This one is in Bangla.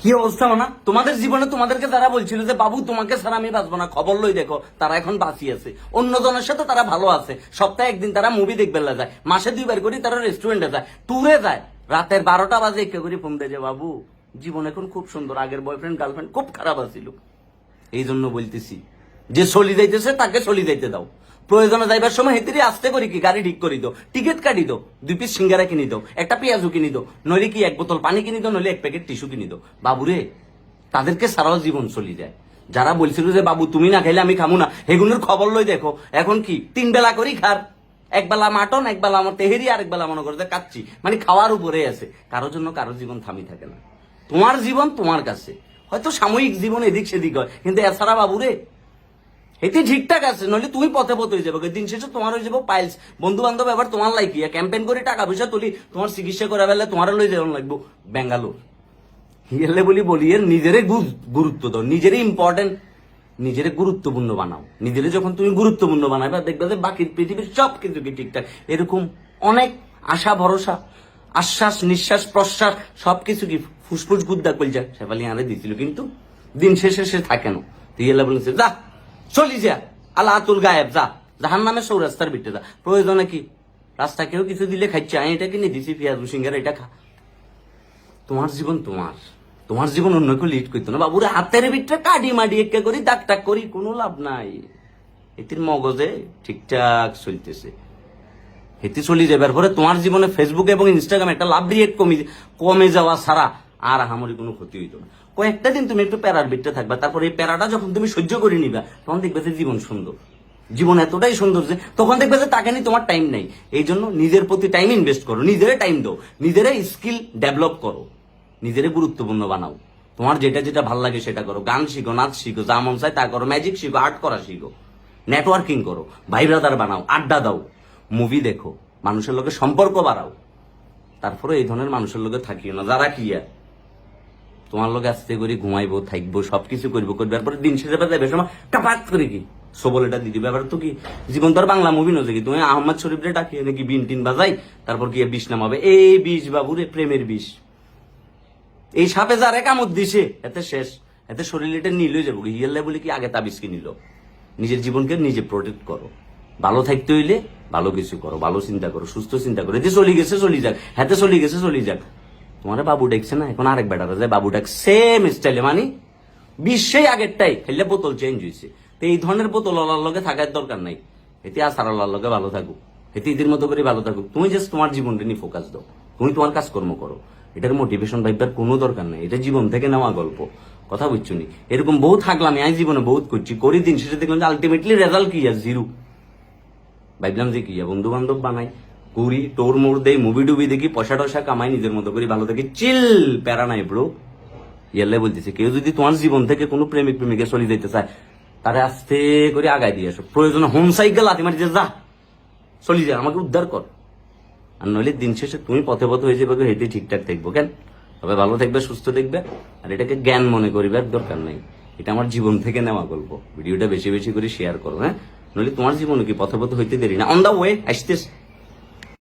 কি অবস্থা না তোমাদের জীবনে তোমাদেরকে যারা বলছিল যে, বাবু, তোমাকে ছাড়া আমি বাঁচবো না, খবর লই দেখো, তারা এখন বাঁচি আছে। অন্য জনের সাথে তারা ভালো আছে। সপ্তাহে একদিন তারা মুভি দেখবে যায়। মাসে দুইবার করে তারা রেস্টুরেন্টে যায়। ট্যুরে যায়। রাতের বারোটা বাজে একে করে ফোন দেয় যে, বাবু, জীবন এখন খুব সুন্দর। আগের বয়ফ্রেন্ড গার্লফ্রেন্ড খুব খারাপ আছিল। এই জন্য বলতেছি, যে চলি যাইতেছে, তাকে চলি যাইতে দাও। প্রয়োজনে যাইবার সময় হেতিরি আসতে করি কি, গাড়ি ঠিক করি দাও টিকিট কাটি দাও দুই পিস সিঙ্গারা কিনি দাও একটা পেঁয়াজও কিনি দাও নইলে কি এক বোতল পানি কিনি দাও নইলে এক প্যাকেট টিস্যু কিনি দাও বাবুরে, তাদেরকে সারাও জীবন চলি যায়। যারা বলছিল যে, বাবু, তুমি না খাইলে আমি খামু না এগুলোর খবর লই দেখো, এখন কি, তিন বেলা করি খার। এক বেলা মাটন, এক বেলা আমার তেহেরি, আর এক বেলা মনে করে কাচ্ছি মানে খাওয়ার উপরে আছে, কারোর জন্য কারোর জীবন থামি থাকে না। তোমার জীবন তোমার কাছে। হয়তো সাময়িক জীবন এদিক সেদিক হয়, কিন্তু এছাড়া বাবুরে এটি ঠিকঠাক আছে, নইলে তুমি পথে পথে হয়ে যাবে। দিন শেষে তোমার হয়ে যাব পাইলস বন্ধু বান্ধব এবার তোমার লাইকি ক্যাম্পেইন করে, টাকা পয়সা তুলি, তোমার চিকিৎসা করা বেলা তোমার লই যেমন লাগবো। বেঙ্গালোর হিয়ালে বলি বলি, এর নিজেরে গুরুত্ব দাও। নিজেরই ইম্পর্টেন্ট নিজেরে গুরুত্বপূর্ণ বানাও। নিজেরে যখন তুমি গুরুত্বপূর্ণ বানাবে দেখবে যে বাকি পৃথিবীর সব কিছু কি ঠিকঠাক। এরকম অনেক আশা, ভরসা, আশ্বাস, নিঃশ্বাস, প্রশ্বাস, সব কিছু কি ফুসফুস, গুদ্দা যায় সেফালি আরে, দিছিল কিন্তু। দিন শেষে সে থাকে না। হিয়ালে বলেছে, যা চলি যা। আল্লাহ আতুল গায়েব, যা। জাহান নামে সৌ রাস্তার বিটে যা। প্রয়োজনে কি? রাস্তা কেউ কিছু দিলে খাইছে। আমি এটা কিনে দিছি, পেঁয়াজ সিঙ্গারা এটা খা। তোমার জীবন তোমার। তোমার জীবন অন্য কেউ লিড করতো না। বাবুরে হাতের ভিতরে কাডি মাডি একে করি, দাগ টাক করি, কোনো লাভ নাই। এটির মগজে ঠিকঠাক চলতেছে। হেতি চলি যাবার পরে তোমার জীবনে ফেসবুক এবং ইনস্টাগ্রামে একটা লাভ রিয়েট কমে কমে যাওয়া ছাড়া আর আহামরি কোনো ক্ষতি হইতো না। কয়েকটা দিন তুমি একটু প্যারার বিটতে থাকবা, তারপরে এই প্যারাটা যখন তুমি সহ্য করে নিবা, তখন দেখবে যে জীবন সুন্দর। জীবন এতটাই সুন্দর যে তখন দেখবে যে তাকে নিয়ে তোমার টাইম নেই। এই জন্য নিজের প্রতি টাইম ইনভেস্ট করো, নিজেরে টাইম দাও, নিজেরে স্কিল ডেভেলপ করো, নিজেরে গুরুত্বপূর্ণ বানাও। তোমার যেটা যেটা ভালো লাগে সেটা করো। গান শিখো, নাচ শিখো, যা মন চায় তা করো। ম্যাজিক শিখো আর্ট করা শিখো। নেটওয়ার্কিং করো। ভাই ব্রাদার বানাও, আড্ডা দাও। মুভি দেখো, মানুষের লোকের সম্পর্ক বাড়াও। তারপরে এই ধরনের মানুষের লোকে থাকিও না। যারা কি আর? তোমার লোকে আস্তে করে, ঘুমাইবো, থাকব, সবকিছু করব করবার পরে দিন শেষে যাবে সময় কাপাত করে কি? সবল এটা দিদি ব্যাপার তো কি? জীবন তো আর বাংলা মুভি নজে কি? তুমি আহমদ শরীফরে ডাকিয়ে নাকি বিন টিন বাজাই তারপর কি বিষ নামাবে? এই বিষ বাবুরে, প্রেমের বিষ। এই সাপে যারে কামড় দিছে, এতে শেষ। এতে শরীর এটা নিলই যাব। হিয়ালে বলে কি আগে তাবিজ কি নিল? নিজের জীবনকে নিজে প্রোটেক্ট করো। ভালো থাকতে হইলে ভালো কিছু করো, ভালো চিন্তা করো, সুস্থ চিন্তা করো। এতে চলি গেছে, চলি যাক। হাতে চলি গেছে, চলি যাক। তোমার বাবু ডাকছে না, এখন আরেক বেটার যায় বাবু ডাক সেম স্টাইলে মানে বিশ্বেই আগেরটাই খেললে বোতল চেঞ্জ হয়েছে তো এই ধরনের বোতল আল্লাহর লগে থাকার দরকার নাই। এতে আসার আল্লাহর লগে ভালো থাকুক। এতে ঈদের মতো করে ভালো থাকুক। তুমি জাস্ট তোমার জীবনটা নিয়ে ফোকাস দাও। তুমি তোমার কাজকর্ম করো। এটার মোটিভেশন ভাইবার কোনো দরকার নাই। এটা জীবন থেকে নেওয়া গল্প। কথা বুঝছ নি? এরকম বহু থাকলাম আমি জীবনে বহুত করছি, করি দিন শেষে দেখলাম যে আলটিমেটলি রেজাল্ট কি আছে জিরো ভাবলাম যে কি বন্ধু বান্ধব বানাই। করি টোর মোড় দেই মুভি টুবি দেখি, পয়সা টসা কামাই, নিজের মতো করি, ভালো থাকি। চিল, প্যারা নাই ব্রো। ইয়ালে বলতেছে, কেউ যদি তোমার জীবন থেকে কোনো প্রেমিক প্রেমিকা চলে যেতে চায়, তারে আস্তে করে আগায় দিয়ে আসো। প্রয়োজনে হোম সাইকেল লাথি মারি যা, চলি যা, আমাকে উদ্ধার কর। আর নইলে দিন শেষে তুমি পথে পথে হয়ে যাবে, হেঁটে ঠিকঠাক থাকব, কেন? তবে ভালো থাকবে, সুস্থ দেখবে আর এটাকে জ্ঞান মনে করিবার দরকার নেই। এটা আমার জীবন থেকে নেওয়া গল্প। ভিডিওটা বেশি বেশি করে শেয়ার করো হ্যাঁ? নইলে তোমার জীবনে কি পথে পথে হইতে দেরি না। অন দা ওয়ে আসতেছে।